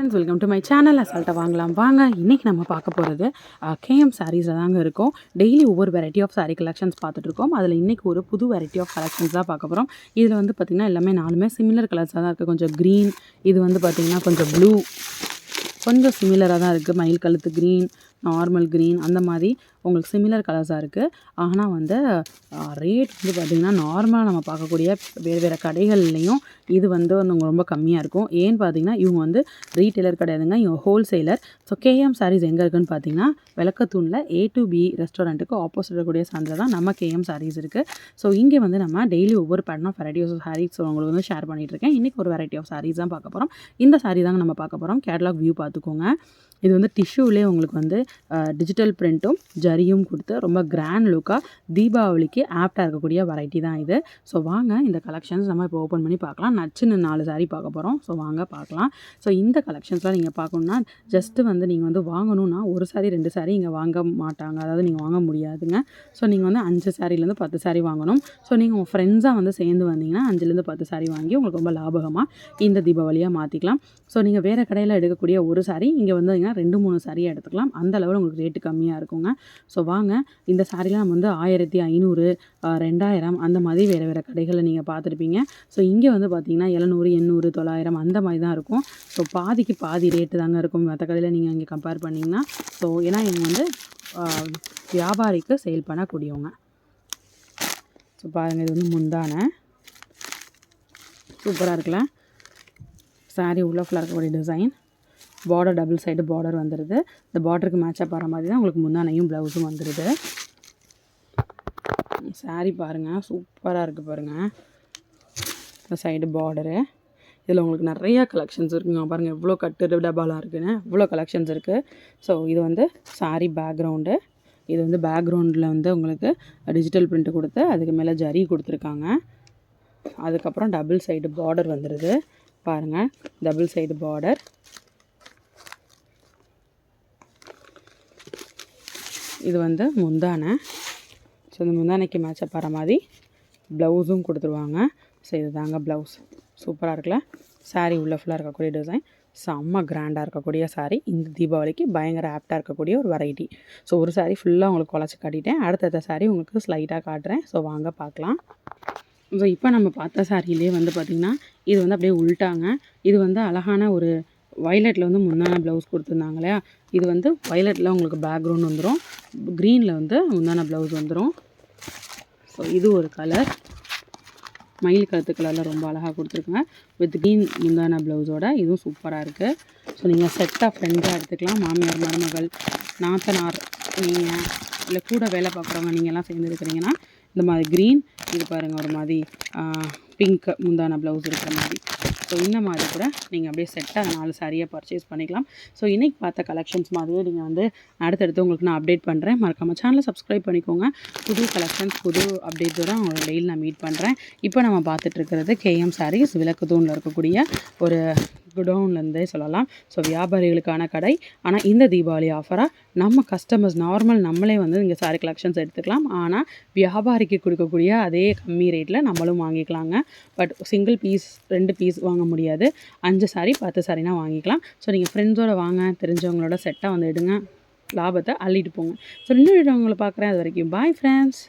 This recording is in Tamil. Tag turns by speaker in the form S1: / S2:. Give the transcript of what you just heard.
S1: Friends welcome to my channel அசால்ட்டை வாங்கலாம். வாங்க இன்றைக்கி நம்ம பார்க்க போகிறது கேஎம் சாரீஸில் தாங்க இருக்கும். டெய்லி ஒவ்வொரு வெரைட்டி ஆஃப் சாரீ கலெக்ஷன்ஸ் பார்த்துட்ருக்கோம் அதில் இன்றைக்கி ஒரு புது வெரைட்டி ஆஃப் கலெக்ஷன்ஸ் தான் பார்க்க போகிறோம் இதில் வந்து பார்த்திங்கன்னா எல்லாமே நாலுமே சிமிலர் கலர்ஸாக தான் இருக்குது கொஞ்சம் க்ரீன் இது வந்து பார்த்திங்கன்னா கொஞ்சம் ப்ளூ கொஞ்சம் சிமிலராக தான் இருக்குது மயில் கழுத்து க்ரீன் நார்மல் க்ரீன் அந்த மாதிரி உங்களுக்கு சிமிலர் கலர்ஸாக இருக்குது ஆனால் வந்து ரேட் வந்து பார்த்திங்கன்னா நார்மலாக நம்ம பார்க்கக்கூடிய வேறு வேறு கடைகள்லேயும் இது வந்து வந்து ரொம்ப கம்மியாக இருக்கும். ஏன்னு பார்த்தீங்கன்னா இவங்க வந்து ரீட்டெயிலர் கிடையாதுங்க இவங்க ஹோல்சேலர் ஸோ கேஎம் சாரீஸ் எங்கே இருக்குன்னு பார்த்தீங்கன்னா விளக்கத்தூணில் ஏ டு பி ரெஸ்டாரண்ட்டுக்கு ஆப்போசிட் இருக்கக்கூடிய சந்தில் தான் நம்ம கேஎம் சாரீஸ் இருக்குது ஸோ இங்கே வந்து நம்ம டெய்லி ஒவ்வொரு pattern of variety of sarees உங்களுக்கு வந்து ஷேர் பண்ணிகிட்டு இருக்கேன். இன்றைக்கி ஒரு வெரைட்டி ஆஃப் சாரீஸ் தான் பார்க்க போகிறோம் இந்த சாரீ தாங்க நம்ம பார்க்க போகிறோம் கேட்லாக் வியூ பார்த்துக்கோங்க. இது வந்து டிஷ்யூலே உங்களுக்கு வந்து டிஜிட்டல் பிரிண்ட்டும் ஜரியும் கொடுத்து ரொம்ப கிராண்ட் லுக்காக தீபாவளிக்கு ஆப்டாக இருக்கக்கூடிய வெரைட்டி தான் இது. ஸோ வாங்க இந்த கலெக்ஷன்ஸ் நம்ம இப்போ ஓப்பன் பண்ணி பார்க்கலாம். நச்சுன்னு நாலு சாரீ பார்க்க போகிறோம் ஸோ வாங்க பார்க்கலாம். ஸோ இந்த கலெக்ஷன்ஸ்லாம் நீங்கள் பார்க்கணுன்னா ஜஸ்ட்டு வந்து நீங்கள் வந்து வாங்கணும்னா ஒரு சாரீ ரெண்டு சாரீ இங்கே வாங்க மாட்டாங்க. அதாவது நீங்கள் வாங்க முடியாதுங்க. ஸோ நீங்கள் வந்து அஞ்சு சாரிலேருந்து பத்து சாரீ வாங்கணும். ஸோ நீங்கள் உங்கள் ஃப்ரெண்ட்ஸாக வந்து சேர்ந்து வந்தீங்கன்னா அஞ்சுலேருந்து பத்து சாரீ வாங்கி உங்களுக்கு ரொம்ப லாபகமாக இந்த தீபாவளியாக மாற்றிக்கலாம் ஸோ நீங்கள் வேறு கடையில் எடுக்கக்கூடிய ஒரு சாரீ இங்கே வந்து ரெண்டு மூணு சாரியாக எடுத்துக்கலாம். அந்த அளவில் உங்களுக்கு ரேட்டு கம்மியாக இருக்குங்க. ஸோ வாங்க. இந்த சாரீலாம் நம்ம வந்து ஆயிரத்தி ஐநூறு ரெண்டாயிரம் அந்த மாதிரி வேறு வேறு கடைகளில் நீங்கள் பார்த்துருப்பீங்க. ஸோ இங்கே வந்து பார்த்தீங்கன்னா எழுநூறு எண்ணூறு தொள்ளாயிரம் அந்த மாதிரி தான் இருக்கும். ஸோ பாதிக்கு பாதி ரேட்டு தாங்க இருக்கும். மற்ற கடையில் நீங்கள் இங்கே கம்பேர் பண்ணிங்கன்னா. ஸோ ஏன்னா இவங்க வந்து வியாபாரிக்கு சேல் பண்ணக்கூடியவங்க. ஸோ பாருங்கள் இது வந்து முந்தான. சூப்பராக இருக்குல்ல? சாரீ உள்ள ஃபுல்லாக இருக்கக்கூடிய design border double side border வந்துடுது இந்த பார்டருக்கு மேட்சப் போகிற மாதிரி தான் உங்களுக்கு முந்தானையும் ப்ளவுஸும் வந்துடுது சாரீ பாருங்கள் சூப்பராக இருக்குது பாருங்கள் இந்த சைடு பார்டரு இதில் உங்களுக்கு நிறையா கலெக்ஷன்ஸ் இருக்குங்க. பாருங்கள் எவ்வளோ கட்டு டபாலாக இருக்குன்னு. இவ்வளோ கலெக்ஷன்ஸ் இருக்குது ஸோ இது வந்து சாரீ பேக்ரவுண்டு இது வந்து பேக்ரவுண்டில் வந்து உங்களுக்கு டிஜிட்டல் பிரிண்ட்டு கொடுத்து அதுக்கு மேலே ஜரி கொடுத்துருக்காங்க. அதுக்கப்புறம் டபுள் சைடு பார்டர் வந்துடுது பாருங்கள் டபுள் சைடு பார்டர் இது வந்து முந்தானை. ஸோ இந்த முந்தானைக்கு மேட்சப் வர மாதிரி ப்ளவுஸும் கொடுத்துருவாங்க. ஸோ இது தாங்க ப்ளவுஸ் சூப்பராக இருக்குல்ல? சாரீ உள்ள ஃபுல்லாக இருக்கக்கூடிய டிசைன் செம்ம கிராண்டாக இருக்கக்கூடிய சாரீ இந்த தீபாவளிக்கு பயங்கர ஆப்டாக இருக்கக்கூடிய ஒரு வெரைட்டி ஸோ ஒரு சாரீ ஃபுல்லாக உங்களுக்கு குழச்சி காட்டிட்டேன். அடுத்தடுத்த சாரீ உங்களுக்கு ஸ்லைட்டாக காட்டுறேன். ஸோ வாங்க பார்க்கலாம். ஸோ இப்போ நம்ம பார்த்த சாரீலேயே வந்து பார்த்திங்கன்னா இது வந்து அப்படியே உள்ட்டாங்க இது வந்து அழகான ஒரு வயலட்டில் வந்து முந்தான ப்ளவுஸ் கொடுத்துருந்தாங்க இல்லையா? இது வந்து வயலட்டில் உங்களுக்கு பேக்ரவுண்ட் வந்துடும் க்ரீனில் வந்து முந்தான ப்ளவுஸ் வந்துடும் ஸோ இது ஒரு கலர் மயில் கழுத்து கலரில் ரொம்ப அழகாக கொடுத்துருக்குங்க வித் க்ரீன் முந்தான ப்ளவுஸோட இதுவும் சூப்பராக இருக்குது ஸோ நீங்கள் செட்டாக ஃப்ரெண்டாக எடுத்துக்கலாம். மாமியார் மருமகள் நாத்தனார் நீங்கள் இல்லை கூட வேலை பார்க்குறவங்க நீங்கள்லாம் சேர்ந்து இருக்கிறீங்கன்னா இந்த மாதிரி க்ரீன் இது பாருங்கள் ஒரு மாதிரி பிங்க் முந்தான ப்ளவுஸ் இருக்கிற மாதிரி. ஸோ இந்த மாதிரி கூட நீங்கள் அப்படியே செட்டாக நாலு சாரியாக பர்ச்சேஸ் பண்ணிக்கலாம். ஸோ இன்றைக்கி பார்த்த கலெக்ஷன்ஸ் மாதிரியே நீங்கள் வந்து அடுத்தடுத்து உங்களுக்கு நான் அப்டேட் பண்ணுறேன் மறக்காமல் சேனலை சப்ஸ்கிரைப் பண்ணிக்கோங்க. புது கலெக்ஷன்ஸ் புது அப்டேட் தான் அவங்களோட டெய்லி நான் மீட் பண்ணுறேன் இப்போ நம்ம பார்த்துட்டு இருக்கிறது கேஎம் சாரீஸ் விளக்கு தூணில் இருக்கக்கூடிய ஒரு குடோன்லேருந்தே சொல்லலாம். ஸோ வியாபாரிகளுக்கான கடை. ஆனால் இந்த தீபாவளி ஆஃபராக நம்ம கஸ்டமர்ஸ் நார்மல் நம்மளே வந்து இங்கே சாரி கலெக்ஷன்ஸ் எடுத்துக்கலாம். ஆனால் வியாபாரிக்கு கொடுக்கக்கூடிய அதே கம்மி ரேட்டில் நம்மளும் வாங்கிக்கலாங்க. பட் சிங்கிள் பீஸ் ரெண்டு பீஸ் வாங்க முடியாது. அஞ்சு சாரி பத்து சாரினா வாங்கிக்கலாம். ஸோ நீங்கள் ஃப்ரெண்ட்ஸோட வாங்க. தெரிஞ்சவங்களோட செட்டாக வந்து எடுங்க. லாபத்தை அள்ளிட்டு போங்க. ஸோ இன்னும் உங்களை பார்க்குறேன். அது வரைக்கும் பாய் ஃப்ரெண்ட்ஸ்